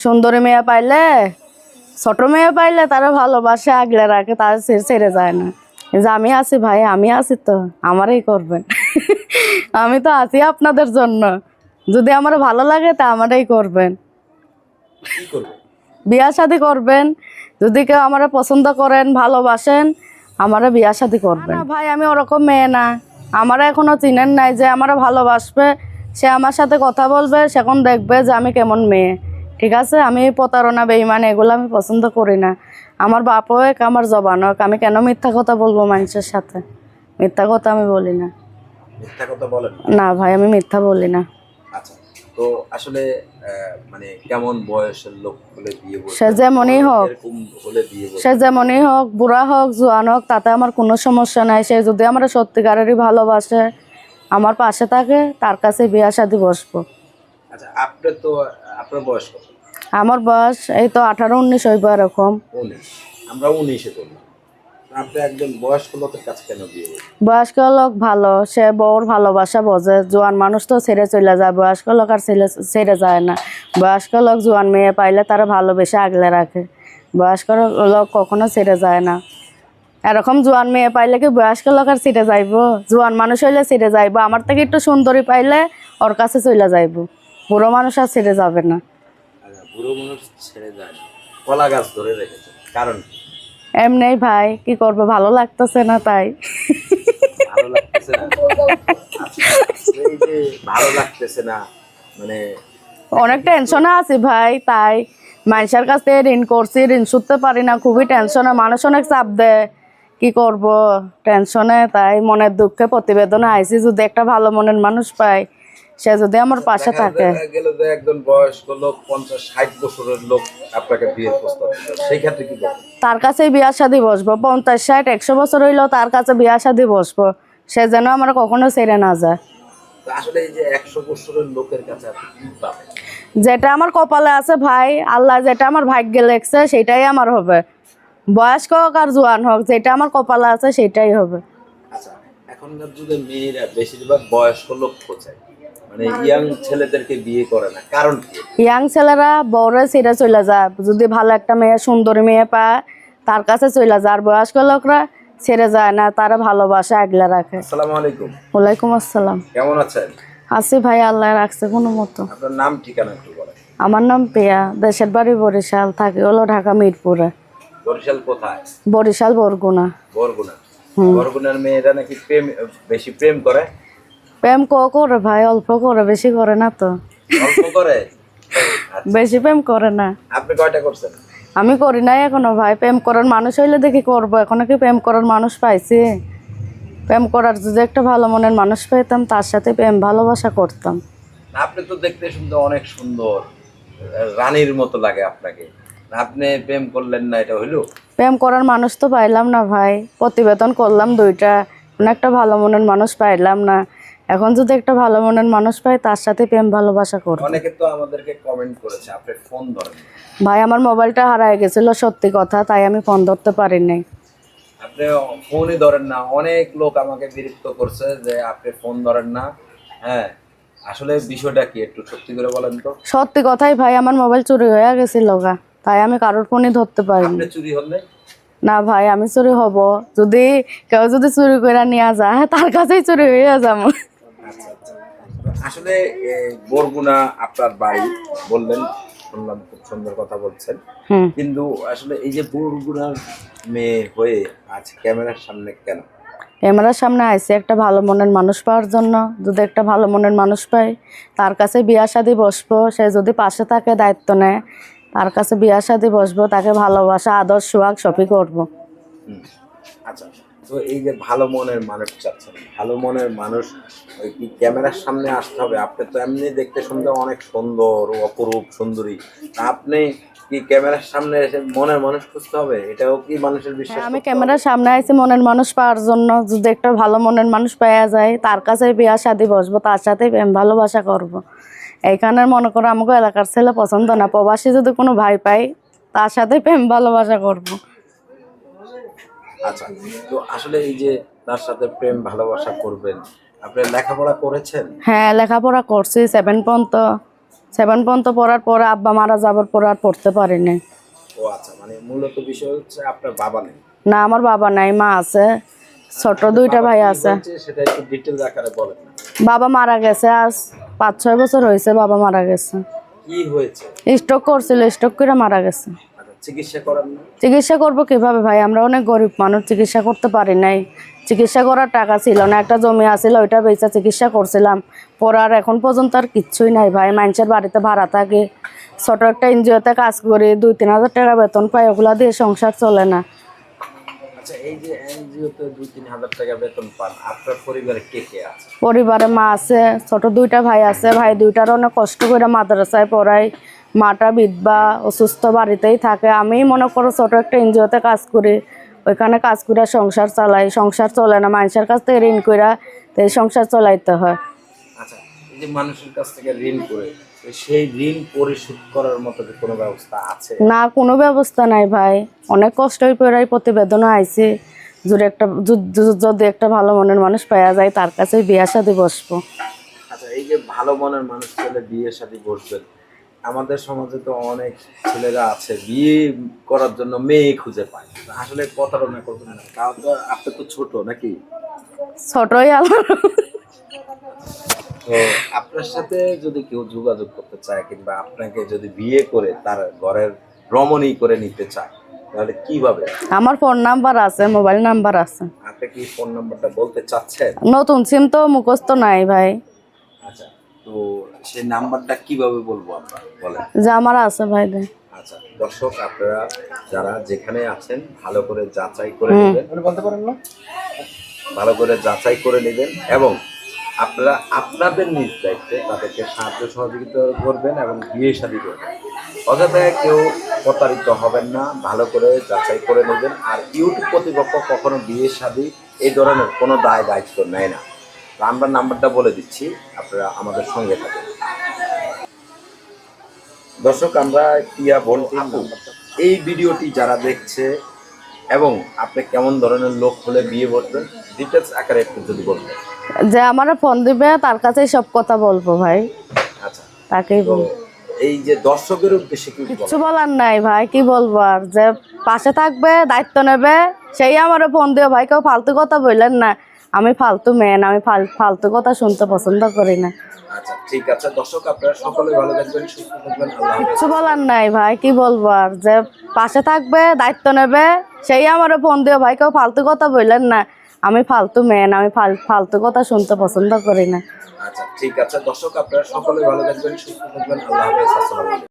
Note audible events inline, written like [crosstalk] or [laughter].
সুন্দরী মেয়ে পাইলে ছোট মেয়ে পাইলে তারা ভালোবাসে আগলে রাখে তার ছেড়ে ছেড়ে যায় না। যে আমি আছি ভাই আমি আছি তো আমারই করবেন আমি তো আছি আপনাদের জন্য। যদি আমার ভালো লাগে তা আমারই করবেন। বিয়া শাদি করবেন। যদি কেউ আমার পছন্দ করেন ভালোবাসেন আমারা বিয়া শাদি করবেন না ভাই আমি ওরকম মেয়ে না। আমারা এখনও চিনেন নাই যে আমারা ভালোবাসবে সে আমার সাথে কথা বলবে সেখন দেখবে যে আমি কেমন মেয়ে। ঠিক আছে? আমি প্রতারণা বেইমান এগুলো আমি পছন্দ করি না। আমার বাপ হোক আমার জবান হোক আমি কেন মিথ্যা কথা বলব মানুষের সাথে? মিথ্যা কথা আমি বলি না। মিথ্যা কথা বলেন না। ভাই আমি মিথ্যা বলি না। আচ্ছা তো আসলে আহ, মানে কেমন বয়সের লোক হলে বিয়ে সে যেমনই হোক। সে যেমনই বুড়া হোক জোয়ান হোক তাতে আমার কোনো সমস্যা নাই। সে যদি আমার সত্যিকারেরই ভালোবাসে আমার পাশে থাকে তার কাছে বিয়া শাদি বসবো। আচ্ছা আপনার তো আপনার বয়স কত? আমার বয়স এই তো আঠারো উনিশ হইব এরকম। আমরা উনিশে ধরলাম বয়স্ক লোক ভালো সে বউর ভালোবাসা বোঝে। জোয়ান মানুষ তো ছেড়ে চলে যায় বয়স্ক লোক আর ছেড়ে যায় না। বয়স্ক লোক জোয়ান মেয়ে পাইলে তারা ভালোবেসে আগলে রাখে। বয়স্ক লোক কখনো ছেড়ে যায় না। এরকম জোয়ান মেয়ে পাইলে কি বয়স্ক লোক আর ছিটে যাইব? জোয়ান মানুষ হইলে ছেড়ে যাইব। আমার থেকে একটু সুন্দরী পাইলে ওর কাছে চলে যাইব। বুড়ো মানুষ আর ছেড়ে যাবে না। বুড়ো মানুষ ছেড়ে যায় কলা গাছ ধরে রেখেছে। কারণ এমনি ভাই কি করব? ভালো লাগতেছে না তাই। ভালো লাগতেছে না? এই যে ভালো লাগতেছে না মানে অনেক টেনশনে আছি ভাই তাই। মানুষের কাছ থেকে ঋণ করছি ঋণ শুধতে পারি না খুবই টেনশনে মানুষ অনেক চাপ দেয়। কি করব? টেনশনে তাই। মনের দুঃখে প্রতিবেদনে আইছি যদি একটা ভালো মনের মানুষ পাই। সে যদি আমার পাশে থাকে। দেখা যে একজন বয়স্ক লোক পঞ্চাশ ষাট বছরের লোক আপনাকে বিয়ের প্রস্তাব সেই ক্ষেত্রে কি তার কাছে বিয়া শাদি বসবো পঞ্চাশ ষাট একশো বছর হইলেও তার কাছে বিয়া শাদি বসবো। সে যেন আমার কখনো ছেড়ে না যায়। আসলে এই যে একশো বছরের লোকের কাছে আপনি কি পাবেন? যেটা আমার কপালে আছে ভাই আল্লাহ যেটা আমার ভাগ্যে লেখছে সেটাই আমার হবে। বয়স্ক হোক আর জোয়ান হোক যেটা আমার কপালে আছে সেটাই হবে। আচ্ছা এখনকার যুগে মেয়েরা বেশিরভাগ বয়স্ক লোক মানে ইয়াং ছেলেদেরকে বিয়ে করে না। কারণ ইয়াং ছেলেরা বউরে ছিঁড়ে চলে যায়। যদি ভালো একটা মেয়ে সুন্দরী মেয়ে পায় তার কাছে চলে যায়। আর বয়স্ক লোকরা ছেড়ে যায় না তারা ভালোবাসে আগলে রাখে। আসসালামু আলাইকুম। ওয়ালাইকুম আসসালাম। কেমন আছেন? আছি ভাই আল্লাহ রাখছে কোনো মতো। আপনার নাম ঠিকানা একটু বলেন। আমার নাম পেয়া। দেশের বাড়ি বরিশাল থাকি হলো ঢাকা মিরপুরে। বরিশাল কোথায়? বরিশাল বরগুনা। বরগুনা। বরগুনার মেয়েরা নাকি প্রেম বেশি প্রেম করে? প্রেম ক করে ভাই অল্প করে বেশি করে না তো। অল্প করে? [laughs] বেশি প্রেম করে না। আপনি কয়টা করছেন? আমি করি নাই এখনও ভাই প্রেম করার মানুষ হইলে দেখি করব। এখনও কি প্রেম করার মানুষ পাইছি? প্রেম করার যদি একটা ভালো মনের মানুষ পাইতাম তার সাথে প্রেম ভালোবাসা করতাম। আপনি তো দেখতে শুনতে অনেক সুন্দর। রানীর মতো লাগে আপনাকে। আপনি প্রেম করলেন না এটা হইল? প্রেম করার মানুষ তো পাইলাম না ভাই। প্রতিবেদন করলাম দুইটা। একটা ভালো মনের মানুষ পাইলাম না। এখন যদি একটা ভালো মনের মানুষ পাই তার সাথে প্রেম ভালোবাসা করব অনেকে তো আমাদেরকে কমেন্ট করেছে আপনি ফোন ধরেন। ভাই আমার মোবাইলটা হারায় গেছিল সত্যি কথা তাই আমি ফোন ধরতে পারি নাই। আপনি ফোনই ধরেন না অনেক লোক আমাকে বিরক্ত করছে যে আপনি ফোন ধরেন না। হ্যাঁ আসলে বিষয়টা কি একটু সত্যি করে বলেন তো? সত্যি কথাই ভাই আমার মোবাইল চুরি হয়ে গেছিল গা তাই আমি কারোর ফোনই ধরতে পারিনি আপনি চুরি হলে? না ভাই আমি চুরি হব। যদি কেউ যদি চুরি করে নিয়ে যায় তার কাছেই চুরি হয়ে যাব। আসলে বরগুনা আপনার বাড়ি বললেন শুনলাম খুব সুন্দর কথা বলছেন। কিন্তু আসলে এই যে বরগুনার মেয়ে হয়ে আজ ক্যামেরার সামনে কেন? ক্যামেরার সামনে আইসি একটা ভালো মনের মানুষ পাওয়ার জন্য। যদি একটা ভালো মনের মানুষ পাই তার কাছে বিয়া শাদি বসবো। সে যদি পাশে থাকে দায়িত্ব নেয় তার কাছে বিয়া শাদি বসবো তাকে ভালোবাসা আদর সোহাগ সবই করব। আচ্ছা তো এই যে ভালো মনের মানুষ চাচ্ছেন ভালো মনের মানুষ ওই কি ক্যামেরার সামনে আসতে হবে? আপনি তো এমনি দেখতে শুনতে অনেক সুন্দর অপরূপ সুন্দরী। তা আপনি কি ক্যামেরার সামনে এসে মনের মানুষ খুঁজতে হবে? এটাও কি মানুষের বিশ্বাস হ্যাঁ, আমি ক্যামেরার সামনে আইসি মনের মানুষ পাওয়ার জন্য। যদি একটা ভালো মনের মানুষ পাওয়া যায় তার কাছে বিয়া শাদি বসবো তার সাথে প্রেম ভালোবাসা করব। এইখানের মনে করো আমাকে এলাকার ছেলে পছন্দ না। প্রবাসী যদি কোনো ভাই পাই তার সাথে প্রেম ভালোবাসা করব। আচ্ছা তো আসলে এই যে তার সাথে প্রেম ভালোবাসা করবেন আপনি লেখাপড়া করেছেন? হ্যাঁ লেখাপড়া করছি সেভেন পর্যন্ত সেভেন পর্যন্ত পড়ার পরে আব্বা মারা যাবার পর আর পড়তে পারিনি। ও আচ্ছা মানে মূলত বিষয় হচ্ছে আপনার বাবা নেই। না আমার বাবা নাই মা আছে ছোট দুইটা ভাই আছে। সেটা একটু ডিটেলস আকারে বলেন বাবা মারা গেছে আজ পাঁচ ছয় বছর হয়েছে বাবা মারা গেছে। কি হয়েছে? স্ট্রোক করছিল স্ট্রোক করে মারা গেছে। চিকিৎসা করার না চিকিৎসা করব কীভাবে ভাই? আমরা অনেক গরিব মানুষ চিকিৎসা করতে পারি নাই। চিকিৎসা করার টাকা ছিল না একটা জমি আছিল ওইটা বেচা চিকিৎসা করছিলাম। পরে আর এখন পর্যন্ত আর কিচ্ছুই নাই ভাই। মানুষের বাড়িতে ভাড়া থাকে। ছোট একটা এনজিওতে কাজ করি দুই তিন হাজার টাকা বেতন পাই ওগুলা দিয়ে সংসার চলে না। আচ্ছা পরিবারে মা আছে ছোট দুইটা ভাই আছে। ভাই দুইটার অনেক কষ্ট করে মাদ্রাসায় পড়াই মাটা বিধবা অসুস্থ বাড়িতেই থাকে। আমি মনে করো ছোটো একটা এনজিওতে কাজ করি। ওইখানে কাজ করে সংসার চালাই। সংসার চলে না মানুষের কাছ থেকে ঋণ করে তাই সংসার চলাইতে হয়। আচ্ছা এই যে মানুষের কাছ থেকে ঋণ করে সেই ঋণ পরিশোধ করার মতো কোনো ব্যবস্থা আছে? না কোনো ব্যবস্থা নাই ভাই। অনেক কষ্টই করে প্রতিবেদনও আইছি। যদি একটা যদি একটা ভালো মনের মানুষ পাওয়া যায় তার কাছে বিয়া শাদি বসবো। আচ্ছা এই যে ভালো মনের মানুষ বিয়ে শাদী বসবেন আমাদের সমাজে তো অনেক ছেলেরা আছে বিয়ে করার জন্য মেয়ে খুঁজে পায় আসলে প্রতারণা করবেন না তাও তো আপনি তো ছোট নাকি? ছোটই আলো তো আপনার সাথে যদি কেউ যোগাযোগ করতে চায় কিংবা আপনাকে যদি বিয়ে করে তার ঘরের রমণী করে নিতে চায় তাহলে কীভাবে? আমার ফোন নাম্বার আছে মোবাইল নাম্বার আছে। আপনি কি ফোন নাম্বারটা বলতে চাচ্ছেন? নতুন সিম তো মুখস্থ নাই ভাই। আচ্ছা। তো সেই নাম্বারটা কীভাবে বলব আমরা? বলেন। যে আমার আছে ভাই আচ্ছা দর্শক আপনারা যারা যেখানে আছেন ভালো করে যাচাই করে নেবেন। বলতে পারেন না? ভালো করে যাচাই করে নেবেন এবং আপনারা আপনাদের নিজ দায়িত্বে তাদেরকে সাহায্য সহযোগিতা করবেন এবং বিয়ে শাদী করবেন। অযথা কেউ প্রতারিত হবেন না ভালো করে যাচাই করে নেবেন। আর ইউটিউব কর্তৃপক্ষ কখনো বিয়ে শাদী এই ধরনের কোনো দায় দায়িত্ব নেয় না। আমরা নাম্বারটা বলে দিচ্ছি আপনারা আমাদের সঙ্গে থাকেন। দর্শক আমরা টিয়া বোন এই ভিডিওটি যারা দেখছে এবং আপনি কেমন ধরনের লোক হলে বিয়ে বসবেন ডিটেলস আকারে একটু যদি বলবেন। যে আমার ফোন দিবে তার কাছেই সব কথা বলব ভাই। আচ্ছা তাকেই বলব। এই যে দর্শকের উদ্দেশ্যে কি কিছু বলার নাই ভাই কি বলব আর? যে পাশে থাকবে দায়িত্ব নেবে সেই আমার ফোন দিও ভাই কেউ ফালতু কথা বললেন না। আমি ফালতু মেন আমি ফালতু কথা শুনতে পছন্দ করি না। আচ্ছা ঠিক আছে। দর্শক আপনারা সকলে ভালো থাকবেন সুস্থ থাকবেন আল্লাহ কিছু বলার নাই ভাই কি বলব আর? যে পাশে থাকবে দায়িত্ব নেবে সেই আমার ফোন দিও ভাই কেউ ফালতু কথা বললেন না। আমি ফালতু মেন আমি ফালতু কথা শুনতে পছন্দ করি না। আচ্ছা ঠিক আছে। দর্শক আপনারা সকলে ভালো থাকবেন সুস্থ থাকবেন আল্লাহ হাফেজ। আসসালামু আলাইকুম।